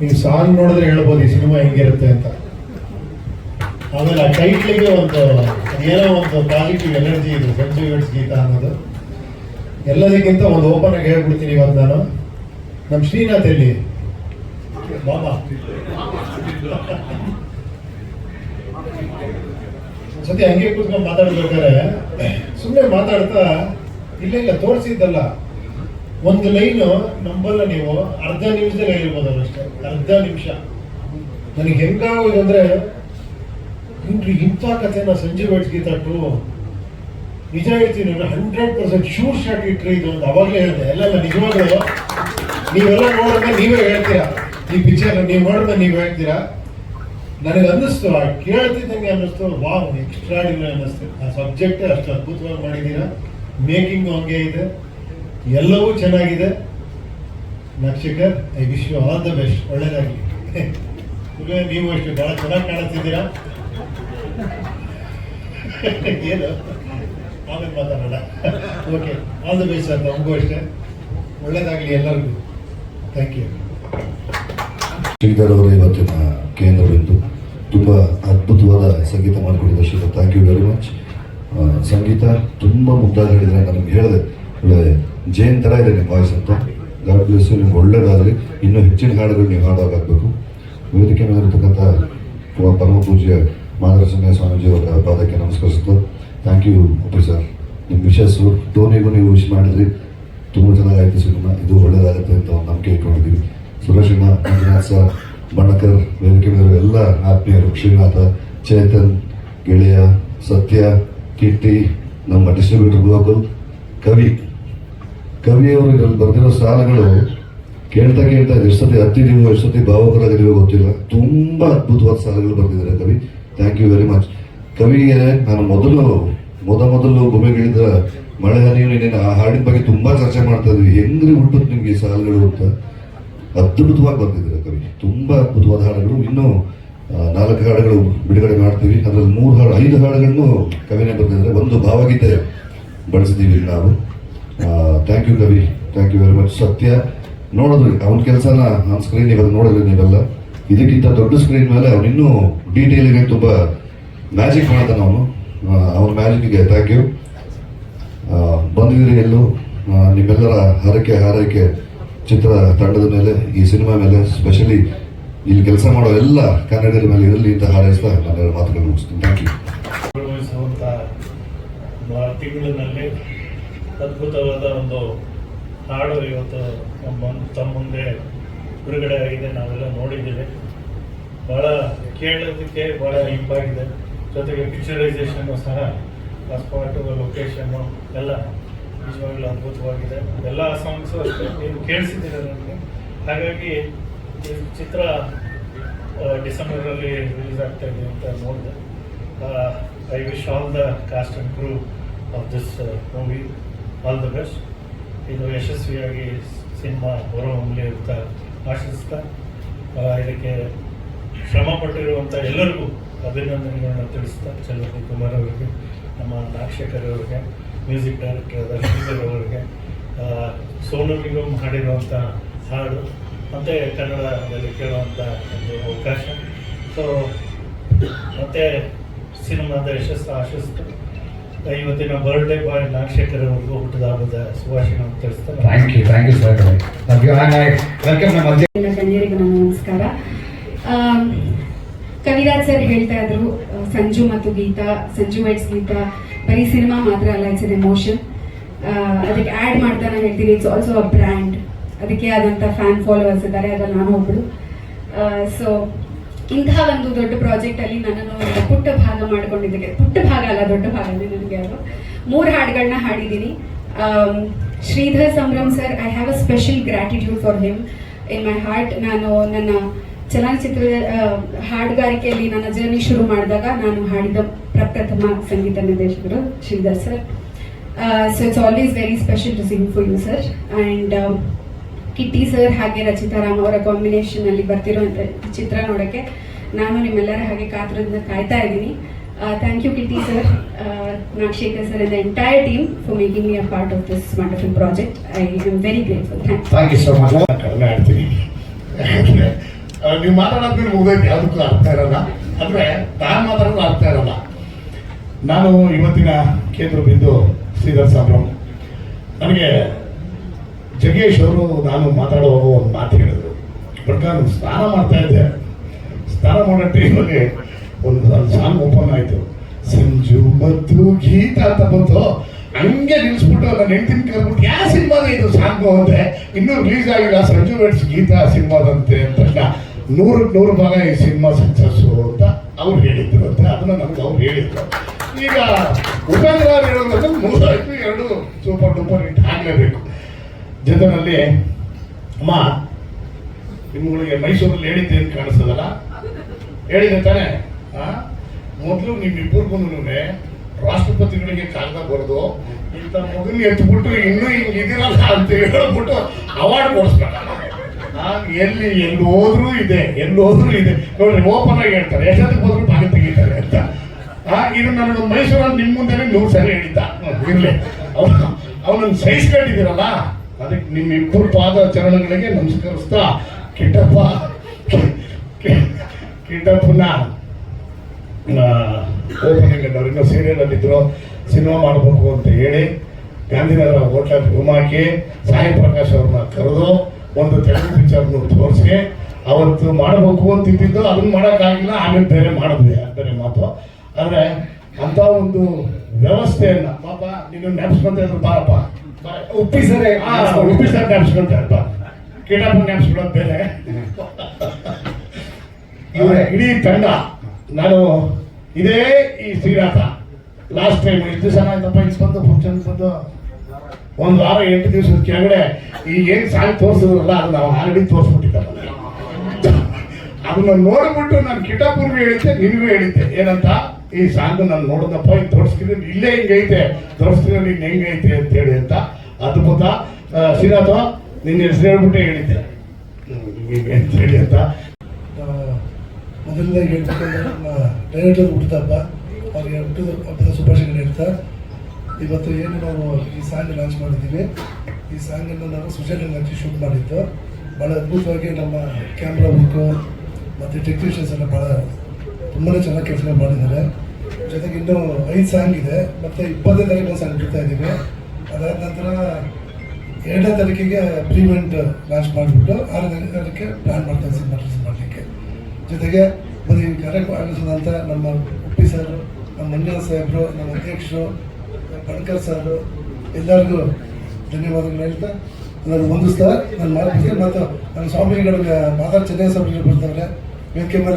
ನೀವು ಸಾಂಗ್ ನೋಡಿದ್ರೆ ಹೇಳ್ಬೋದು, ಈ ಸಿನಿಮಾ ಹೆಂಗಿರುತ್ತೆ ಅಂತ. ಆಮೇಲೆ ಆ ಟೈಟ್ಲಿಗೆ ಒಂದು, ಏನೋ ಒಂದು ಪಾಸಿಟಿವ್ ಎನರ್ಜಿ ಇದೆ, ಸಂಜು ವೆಟ್ಸ್ ಗೀತಾ ಅನ್ನೋದು. ಎಲ್ಲದಕ್ಕಿಂತ ಒಂದು ಓಪನ್ ಆಗಿ ಹೇಳ್ಬಿಡ್ತೀನಿ ಇವತ್ತು ನಾನು. ನಮ್ಮ ಶ್ರೀನಾಥ್ ಹೇಳಿ ಬಾಬಾ. ಸತಿ ಹಂಗೆ ಕೂತ್ಕೊಂಡು ಮಾತಾಡ್ಬೇಕಾದ್ರೆ ಸುಮ್ಮನೆ ಮಾತಾಡ್ತಾ, ಇಲ್ಲ ಇಲ್ಲ, ತೋರಿಸಿದ್ದಲ್ಲ. ಒಂದು ಲೈನು ನಂಬಲ್ಲ ನೀವು, ಅರ್ಧ ನಿಮಿಷದಲ್ಲಿ ಹೇಳ್ಬೋದು ಅಷ್ಟೇ. ಅರ್ಧ ನಿಮಿಷ. ನನಗೆ ಹೆಂಗಾಗೋದು ಅಂದ್ರೆ, ಇನ್ರಿ ಇಂಥ ಕಥೆನ ಸಂಜೆ ಗೀತಾ ಟು ನಿಜ ಹೇಳ್ತೀನಿ ಹಂಡ್ರೆಡ್ ಪರ್ಸೆಂಟ್ ಶೂರ್ ಶಾಟ್ ಇಟ್ರಿ ಇದು ಅಂತ ಅವಾಗಲೇ ಹೇಳಿದೆ. ಎಲ್ಲ ನಿಜವಾಗ್ಲೂ ನೀವೆಲ್ಲ ನೋಡಿದ್ರೆ ನೀವೇ ಹೇಳ್ತೀರಾ? ಈ ಪಿಕ್ಚರ್ ನೀವು ನೋಡಿದ್ರೆ ನೀವು ಹೇಳ್ತೀರಾ? ನನಗೆ ಅನ್ನಿಸ್ತು, ಆ ಕೇಳ್ತಿದ್ದಂಗೆ ಅನ್ನಿಸ್ತು. ವಾವ್ ಎಕ್ಸ್ಟ್ರಾ ಅನ್ನಿಸ್ತು. ಆ ಸಬ್ಜೆಕ್ಟೇ ಅಷ್ಟು ಅದ್ಭುತವಾಗಿ ಮಾಡಿದ್ದೀರಾ. ಮೇಕಿಂಗ್ ಹಂಗೆ ಇದೆ. ಎಲ್ಲವೂ ಚೆನ್ನಾಗಿದೆ. ನಕ್ಷಕರ್, I wish you all the best. ಒಳ್ಳೇದಾಗಲಿ. ನೀವು ಅಷ್ಟು ಬಹಳ ಚೆನ್ನಾಗಿ ಕಾಣಿಸ್ತಿದ್ದೀರಾ? ಏನು? ಆಮೇಲೆ ಮಾತಾಡೋಣ. Okay all the best sir ನಮಗೂ ಅಷ್ಟೇ. ಒಳ್ಳೇದಾಗಲಿ ಎಲ್ಲರಿಗೂ. ಥ್ಯಾಂಕ್ ಯು ಶ್ರೀಧರ್ ಅವರ ಇವತ್ತಿನ ಕೇಂದ್ರ ಬಿಂದು ತುಂಬ ಅದ್ಭುತವಾದ ಸಂಗೀತ ಮಾಡಿಕೊಡಿದ Sridhar. Thank you very much ಸಂಗೀತ ತುಂಬ ಮುದ್ದಾಗಿ ಹೇಳಿದ್ರೆ ನನಗೆ ಹೇಳಿದೆ ಜೇನ್ ಥರ ಇದೆ ನಿಮ್ಮ ವಾಯ್ಸ್ ಅಂತ. ಗಾಡ್ ಬ್ಲೆಸ್ ನಿಮ್ಗೆ ಒಳ್ಳೇದಾದರೆ ಇನ್ನೂ ಹೆಚ್ಚಿನ ಹಾಡುಗಳು ನೀವು ಆಗಬೇಕು. ವೇದಿಕೆ ಮೇಲಿರ್ತಕ್ಕಂಥ ಪರಮ ಪೂಜ್ಯ ಸ್ವಾಮೀಜಿ ಅವರ ಪಾದಕ್ಕೆ ನಮಸ್ಕರಿಸ್ತು ಥ್ಯಾಂಕ್ ಯು ಅಪ್ಪಿ ಸರ್ ನಿಮ್ಮ ವಿಶಸ್ಸು ಟೋನಿಗೂ ನೀವು ವಿಶ್ ಮಾಡಿದ್ರಿ. ತುಂಬ ಚೆನ್ನಾಗಾಯ್ತು ಸಿನಿಮಾ. ಇದು ಒಳ್ಳೇದಾಗುತ್ತೆ ಅಂತ ಒಂದು ನಂಬಿಕೆ ಇಟ್ಕೊಂಡಿದ್ದೀವಿ. ಸುರೇಶಣ್ಣ ಮಂಜುನಾಥ್ ಸರ್ ಬಣ್ಣಕರ್ ವೇದಿಕೆ ಮೇಲೆ ಎಲ್ಲ ಆತ್ಮೀಯರು, ಶ್ರೀನಾಥ, ಚೇತನ್, ಗೆಳೆಯ, ಸತ್ಯ, ಕಿಟ್ಟಿ, ನಮ್ಮ ಡಿಸ್ಟ್ರಿಬ್ಯೂಟರ್ ಗೋಕುಲ್ ಕವಿ. ಕವಿಯವರು ಬರೆದಿರೋ ಸಾಲಗಳು ಕೇಳ್ತಾ ಕೇಳ್ತಾ ಎಷ್ಟೊತ್ತಿ ನೀವು, ಎಷ್ಟೊತ್ತಿ ಭಾವಕರಾಗಿದೀವೋ ಗೊತ್ತಿಲ್ಲ. ತುಂಬ ಅದ್ಭುತವಾದ ಸಾಲಗಳು ಬರ್ತಿದ್ದಾರೆ ಕವಿ. ಥ್ಯಾಂಕ್ ಯು ವೆರಿ ಮಚ್ ಕವಿಗೆ ನಾನು ಮೊದಲು, ಮೊದ ಮೊದಲು ಭೂಮಿಗಳಿಂದ ಮಳೆ ಹನಿಯು ನೀನು ಆ ಹಾಡಿನ ಬಗ್ಗೆ ತುಂಬಾ ಚರ್ಚೆ ಮಾಡ್ತಾ ಇದ್ವಿ. ಹೆಂಗ್ರಿ ಹುಟ್ಟುತ್ತೆ ನಿಮ್ಗೆ ಈ ಸಾಲುಗಳು ಅಂತ? ಅದ್ಭುತವಾಗಿ ಬಂದಿದ್ದಾರೆ ಕವಿ. ತುಂಬಾ ಅದ್ಭುತವಾದ ಹಾಡುಗಳು. ಇನ್ನೂ ನಾಲ್ಕು ಹಾಡುಗಳು ಬಿಡುಗಡೆ ಮಾಡ್ತೀವಿ. ಅದರಲ್ಲಿ ಮೂರು ಹಾಡು, ಐದು ಹಾಡುಗಳನ್ನು ಕವಿನೇ ಬರ್ತಿದ್ದಾರೆ ಒಂದು ಭಾವಗೀತೆ ಬಳಸಿದ್ದೀವಿ ನಾವು. ಥ್ಯಾಂಕ್ ಯು ಕವಿ thank you very much Satya, ನೋಡಿದ್ರಿ, ಅವನ ಕೆಲಸನ ಆನ್ ಸ್ಕ್ರೀನ್ ಇವಾಗ ನೋಡಿದ್ರಿ ನೀವೆಲ್ಲ. ಇದಕ್ಕಿಂತ ದೊಡ್ಡ ಸ್ಕ್ರೀನ್ ಮೇಲೆ ಅವನು ಇನ್ನೂ ಡೀಟೇಲಿಗೆ ತುಂಬ ಮ್ಯಾಜಿಕ್ ಮಾಡ್ತಾನೆ ಅವನು. ಅವನ ಮ್ಯಾಜಿಕ್ಗೆ ಥ್ಯಾಂಕ್ ಯು ಬಂದಿದ್ದೀರಿ ಎಲ್ಲೂ. ನಿಮ್ಮೆಲ್ಲರ ಹರಕೆ ಹಾರೈಕೆ ಚಿತ್ರ ತಂಡದ ಮೇಲೆ, ಈ ಸಿನಿಮಾ ಮೇಲೆ ಸ್ಪೆಷಲಿ ಇಲ್ಲಿ ಕೆಲಸ ಮಾಡೋ ಎಲ್ಲ ಕನ್ನಡಿಗರ ಮೇಲೆ ಇರಲಿ ಅಂತ ಹಾರೈಸ್ತಾ ನಾನು ಮಾತುಗಳು ಮುಗಿಸ್ತೀನಿ. ಥ್ಯಾಂಕ್ ಯು ತಿಂಗಳಲ್ಲಿ ಅದ್ಭುತವಾದ ಒಂದು ಹಾಡು ಇವತ್ತು ನಮ್ಮ ತಮ್ಮ ಮುಂದೆ ಬಿಡುಗಡೆ ಆಗಿದೆ. ನಾವೆಲ್ಲ ನೋಡಿದ್ದೀವಿ. ಭಾಳ ಕೇಳೋದಕ್ಕೆ ಭಾಳ ಇಂಪಾಗಿದೆ ಜೊತೆಗೆ ಪಿಕ್ಚರೈಸೇಷನ್ನು ಸಹ, ಆ ಸ್ಪಾಟು ಲೊಕೇಶನ್ನು ಎಲ್ಲ ನಿಜವಾಗ್ಲೂ ಅದ್ಭುತವಾಗಿದೆ. ಎಲ್ಲ ಸಾಂಗ್ಸು ಅಷ್ಟೇ. ನೀವು ಕೇಳಿಸಿದ್ದೀರ ನನಗೆ? ಹಾಗಾಗಿ ಈ ಚಿತ್ರ ಡಿಸೆಂಬರಲ್ಲಿ ರಿಲೀಸ್ ಆಗ್ತಾ ಇದೆ ಅಂತ ನೋಡಿದೆ. I wish all the cast and crew of this movie all the best ಇದು ಯಶಸ್ವಿಯಾಗಿ ಸಿನಿಮಾ ಹೊರಹೊಮ್ಮಲಿ ಅಂತ ಆಶಿಸ್ತಾ ಇದಕ್ಕೆ ಶ್ರಮ ಪಟ್ಟಿರುವಂಥ ಎಲ್ಲರಿಗೂ ಅಭಿನಂದನೆಗಳನ್ನು ತಿಳಿಸ್ತಾ ಚಲಪತಿ ಕುಮಾರ್ ಅವರಿಗೆ, ನಮ್ಮ ನಾಕ್ಷಕರ್ ಅವರಿಗೆ, ಮ್ಯೂಸಿಕ್ ಡೈರೆಕ್ಟರ್ ಶ್ರೀಧರ್ ಅವರಿಗೆ ಸೋನು ನಿಗಮ್ ಹಾಡಿರುವಂಥ ಹಾಡು, ಮತ್ತು ಕನ್ನಡದಲ್ಲಿ ಕೇಳುವಂಥ ಒಂದು ಅವಕಾಶ. ಸೊ ಮತ್ತು ಸಿನಿಮಾದ ಯಶಸ್ಸು ಆಶಿಸ್ತು. ಇವತ್ತಿನ ಬರ್ಡೇ ಬಾಯ್ ನಾಗಶೇಖರ್ ಅವ್ರಿಗೂ ಹುಟ್ಟಿದ ಹಬ್ಬದ ಶುಭಾಶಯ ತಿಳಿಸ್ತಾರೆ. Thank you thank you sir love you and welcome ನಮ್ಮ ನನ್ನ ನಮಸ್ಕಾರ. ಕವಿರಾಜ್ ಸರ್ ಹೇಳ್ತಾ ಇದ್ರು ಸಂಜು ಮತ್ತು ಗೀತಾ ಸಂಜು ವೈಟ್ಸ್ ಗೀತಾ ಬರೀ ಸಿನಿಮಾ ಮಾತ್ರ ಅಲ್ಲ ಇಟ್ಸ್ ಎನ್ ಎಮೋಷನ್ ಅದಕ್ಕೆ ಆ್ಯಡ್ ಮಾಡ್ತಾ ನಾನು ಹೇಳ್ತೀನಿ ಇಟ್ಸ್ ಆಲ್ಸೋ ಅ ಬ್ರ್ಯಾಂಡ್ ಅದಕ್ಕೆ ಆದಂಥ ಫ್ಯಾನ್ ಫಾಲೋವರ್ಸ್ ಇದ್ದಾರೆ ಅದ್ರಲ್ಲಿ ನಾನು ಒಬ್ಬಳು ಸೊ ಇಂತಹ ಒಂದು ದೊಡ್ಡ ಪ್ರಾಜೆಕ್ಟ್ ಅಲ್ಲಿ ನನ್ನನ್ನು ಪುಟ್ಟ ಭಾಗ ಮಾಡ್ಕೊಂಡಿದ್ದಕ್ಕೆ, ಪುಟ್ಟ ಭಾಗ ಅಲ್ಲ, ದೊಡ್ಡ ಭಾಗನೇ ನನಗೆ ಅದು. ಮೂರು ಹಾಡುಗಳನ್ನ ಹಾಡಿದ್ದೀನಿ. Sridhar Sambhram sir I have a special gratitude for him in my heart ನಾನು ನನ್ನ ಚಲನಚಿತ್ರ ಹಾಡುಗಾರಿಕೆಯಲ್ಲಿ ನನ್ನ ಜರ್ನಿ ಶುರು ಮಾಡಿದಾಗ ನಾನು ಹಾಡಿದ ಪ್ರಪ್ರಥಮ ಸಂಗೀತ ನಿರ್ದೇಶಕರು Sridhar sir. So it's always very special to sing for you sir and Kitty sir ಹಾಗೆ ರಚಿತಾ ರಾಮ್ ಅವರ ಕಾಂಬಿನೇಷನ್ ಅಲ್ಲಿ ಬರ್ತಿರುವಂತ ಚಿತ್ರ ನೋಡಕ್ಕೆ ನಾನು ನಿಮ್ಮೆಲ್ಲರ ಹಾಗೆ ಕಾತರದಿಂದ ಕಾಯ್ತಾ ಇದ್ದೀನಿ. Thank you Kitty sir Nagashekar sir and the entire team for making me a part of this wonderful project I am very grateful thank thank you so much ಕಡಿಮೆ ಆಡ್ತೀನಿ. ನೀವು ಮಾತಾಡೋದ್ಮೇಲೆ ಮುಗಿದೈತೆ ಯಾವುದಕ್ಕೂ ಅರ್ಥ ಇರಲ್ಲ. ಅಂದ್ರೆ ನಾನು ಮಾತಾಡೋದು ಅರ್ಥ ಇರಲ್ಲ. ನಾನು ಇವತ್ತಿನ ಕೇಂದ್ರ ಬಿಂದು ಶ್ರೀಧರ್ ಸಾಬ್ರಮ್. ನನಗೆ ಜಗೇಶ್ ಅವರು ನಾನು ಮಾತಾಡುವಾಗ ಒಂದು ಮಾತು ಹೇಳಿದರು. ಬಟ್ ನಾನು ಸ್ನಾನ ಮಾಡ್ತಾ ಇದ್ದೆ. ಸ್ನಾನ ಮಾಡೋ ಟೈಮಲ್ಲಿ ಒಂದು ಸಾಂಗ್ ಓಪನ್ ಆಯಿತು. ಸಂಜು ಮತ್ತು ಗೀತ ಅಂತ ಬಂತು. ಹಂಗೆ ನಿಲ್ಸ್ಬಿಟ್ಟು ನನ್ನ ಹೆಂಡ್ತಿನ ಕರ್ಬಿಟ್ಟು ಯಾವ ಸಿನಿಮಾದ ಇದು ಸಾಂಗು ಅಂದರೆ ಇನ್ನೂ ರಿಲೀಸ್ ಆಗಿಲ್ಲ. ಸಂಜು ವೆಟ್ಸ್ ಗೀತ ಸಿನಿಮಾದಂತೆ ಅಂತ ನೂರಕ್ಕೆ ನೂರು ಭಾಗ ಈ ಸಿನಿಮಾ ಸಕ್ಸಸ್ಸು ಅಂತ ಅವ್ರು ಹೇಳಿದ್ರು ಅಂತ ಅದನ್ನ ನಮ್ಗೆ ಅವ್ರು ಹೇಳಿದ್ರು. ಈಗ ಉಪೇಂದ್ರ ಹೇಳೋದ್ರೆ ಮೂರು ಎರಡು ಸೂಪರ್ ಡೂಪರ್ ಹಿಟ್ ಆಗಲೇಬೇಕು. ಜೊತೆನಲ್ಲಿ ಅಮ್ಮ ನಿಮ್ಗಳಿಗೆ ಮೈಸೂರಲ್ಲಿ ಹೇಳಿದ್ದೆ ಅಂತ ಕಾಣಿಸ್ತದಲ್ಲ? ಹೇಳಿದೆ ತಾನೆ ಮೊದಲು ನಿಮ್ಮಿಬ್ಬರಿಗೂ ರಾಷ್ಟ್ರಪತಿಗಳಿಗೆ ಕಾಗದ ಬರೆದು ಇಂಥ ಮಗನ ಎತ್ಬಿಟ್ಟು ಇನ್ನೂ ಹಿಂಗೆ ಇದಿರಲ್ಲ ಅಂತ ಹೇಳ್ಬಿಟ್ಟು ಅವಾರ್ಡ್ ಕೊಡಿಸ್ಬೇಕಲ್ಲ. ನಾನು ಎಲ್ಲಿ ಎಲ್ಲಿ ಹೋದ್ರೂ ಇದೆ ಎಲ್ಲಿ ಹೋದ್ರೂ ಇದೆ. ನೋಡ್ರಿ ಓಪನ್ ಆಗಿ ಹೇಳ್ತಾರೆ, ಎಷ್ಟೊತ್ತಿಗೆ ಹೋದ್ರು ಭಾಗ ತೆಗಿತಾರೆ ಅಂತ. ಇದು ನಾನು ಮೈಸೂರಲ್ಲಿ ನಿಮ್ಮ ಮುಂದೆ ನೂರು ಸರಿ ಹೇಳಿದ್ದ. ಇರ್ಲಿ. ಅವನು ಅವನನ್ನು ಸಹಿಸ್ಕೊಂಡಿದ್ದೀರಲ್ಲ? ಅದಕ್ಕೆ ನಿಮ್ಮ ಇಬ್ಬರು ಪಾದ ಚರಣಗಳಿಗೆ ನಮಸ್ಕರಿಸ್ತಾ ಕಿಟ್ಟಪ್ಪ. ಕಿಟ್ಟಪ್ಪನ. ಓಪನಿಂಗ್ ಅವ್ರು ಇನ್ನೂ ಸೀರಿಯಲಲ್ಲಿದ್ದರು ಸಿನಿಮಾ ಮಾಡಬೇಕು ಅಂತ ಹೇಳಿ ಗಾಂಧಿನಗರ ಹೋಟ್ಲಲ್ಲಿ ರೂಮ್ ಹಾಕಿ ಸಾಯಿ ಪ್ರಕಾಶ್ ಅವ್ರನ್ನ ಕರೆದು ಒಂದು ತೆಲುಗು ಪಿಕ್ಚರ್ನ ತೋರಿಸಿ, ಅವತ್ತು ಮಾಡಬೇಕು ಅಂತ ಇದ್ದಿದ್ದು ಅದನ್ನ ಮಾಡೋಕ್ಕಾಗಿಲ್ಲ, ಆಮೇಲೆ ಬೇರೆ ಮಾಡಿದ್ವಿ. ಬೇರೆ ಮಾತು, ಆದರೆ ಅಂತ ಒಂದು ವ್ಯವಸ್ಥೆಯನ್ನು, ಪಾಪ, ನೀನು ನೆನೆಸ್ಕೊಂತ ಇದ್ರು ಬಾರಪ್ಪ. ಉಪ್ಪಿ ಸರಿ ಉಪ್ಪಿ ಸರ್ ನೆನೆಸ್ಕೊಂತ ಇರ್ಪ ಕಿಡಪ್ಪ ನೆನೆಸ್ಕೊಳ್ಳೋದು ಬೇರೆ. ಇವ್ರೆ. ಇಡೀ ತಂಡ ನಾನು ಇದೇ ಈ ಶ್ರೀನಾಥ. ಲಾಸ್ಟ್ ಟೈಮ್ ಎಷ್ಟು ದಿವಸ ಆಯ್ತಪ್ಪ ಇಲ್ಲಿ ಬಂದು ಫಂಕ್ಷನ್ ಬಂದು ಒಂದು ವಾರ, ಎಂಟು ದಿವಸದ ಕೆಳಗಡೆ ಈ ಏನ್ ಸಾಂಗ್ ತೋರಿಸಿದ್ರಲ್ಲ ಅದು ನಾವು ಆಲ್ರೆಡಿ ತೋರಿಸ್ಬಿಟ್ಟಿದ್ದಲ್ಲ ಅದನ್ನ ನೋಡ್ಬಿಟ್ಟು ನಾನು ಕಿಟಾಪುರ್ಗೂ ಹೇಳಿದ್ದೆ, ನಿಮಗೂ ಹೇಳಿದ್ದೆ. ಏನಂತ? ಈ ಸಾಂಗ್ ನಾನು ನೋಡಿದಪ್ಪ ಹಿಂಗೆ ತೋರಿಸ್ಕಿದ್ರೆ ಇಲ್ಲೇ ಹಿಂಗೈತೆ ತೋರಿಸ್ತೀನಿ, ನೀನು ಹೆಂಗೈತೆ ಅಂತ ಹೇಳಿ ಅಂತ. ಅದ್ಭುತ. ಶ್ರೀನಾಥ ನಿನ್ನ ಹೆಸರು ಹೇಳ್ಬಿಟ್ಟೆ, ಹೇಳಿದ್ದೆ. ಹಿಂಗೆ ಹೀಗೆ ಅಂತ ಹೇಳಿ ಅಂತ. ಮೊದಲನೇದಾಗಿ ಹೇಳ್ಬೇಕಂದ್ರೆ ನಮ್ಮ ಡೈರೆಕ್ಟರ್ ಹುಟ್ಟಿದಪ್ಪ. ಅವ್ರಿಗೆ ಹುಟ್ಟಿದ ಹಬ್ಬದ ಶುಭಾಶಯಗಳು ಹೇಳ್ತಾ, ಇವತ್ತು ಏನು ನಾವು ಈ ಸಾಂಗ್ ಲಾಂಚ್ ಮಾಡಿದ್ದೀವಿ. ಈ ಸಾಂಗನ್ನು ನಾವು ಸ್ವಿಟ್ಜರ್ಲೆಂಡ್ ಹಚ್ಚಿ ಶೂಟ್ ಮಾಡಿದ್ದು. ಭಾಳ ಅದ್ಭುತವಾಗಿ ನಮ್ಮ ಕ್ಯಾಮ್ರಾ ವರ್ಕು ಮತ್ತು ಟೆಕ್ನಿಷಿಯನ್ಸ್ ಎಲ್ಲ ಭಾಳ ತುಂಬಾ ಚೆನ್ನಾಗಿ ಕೆಲಸ ಮಾಡಿದ್ದಾರೆ. ಜೊತೆಗೆ ಇನ್ನೂ ಐದು ಸಾಂಗ್ ಇದೆ. ಮತ್ತು ಇಪ್ಪತ್ತನೇ ತಾರೀಕು ಒಂದು ಸಾಂಗ್ ಬಿಡ್ತಾ ಇದ್ದೀವಿ. ಅದಾದ ನಂತರ ಎರಡನೇ ತಾರೀಕಿಗೆ ಪ್ರೀವೆಂಟ್ ಲಾಂಚ್ ಮಾಡಿಬಿಟ್ಟು ಆರನೇ ತಾರೀಕಿಗೆ ಪ್ಲ್ಯಾನ್ ಮಾಡ್ತಾ ಸಿನಿಮಾ ರಿಲೀಸ್ ಮಾಡಲಿಕ್ಕೆ. ಜೊತೆಗೆ ಬರೀ ಕಾರ್ಯಕ್ರಮ ಆಯೋಜಿಸಿದಂಥ ನಮ್ಮ ಉಪ್ಪಿ ಸರ್ ನಮ್ಮ ಮಂಜುನಾಥ್ ಸಾಹೇಬರು, ನಮ್ಮ ಅಧ್ಯಕ್ಷರು ಬಣಕರ್ ಸರ್ ಎಲ್ಲರಿಗೂ ಧನ್ಯವಾದಗಳು ಹೇಳ್ತಾ ನಾನು ಹೊಂದಿಸ್ತಾ ನಾನು ಮಾಡ್ತೀನಿ ಮತ್ತು ನನ್ನ ಸ್ವಾಮಿಗಳಿಗೆ ಮಾತಾಡ ಚೆನ್ನೈ ಸ್ವಾಮಿಗಳು ಬರ್ತಾರೆ. ವೇದಿಕೆ ಮೇಲೆ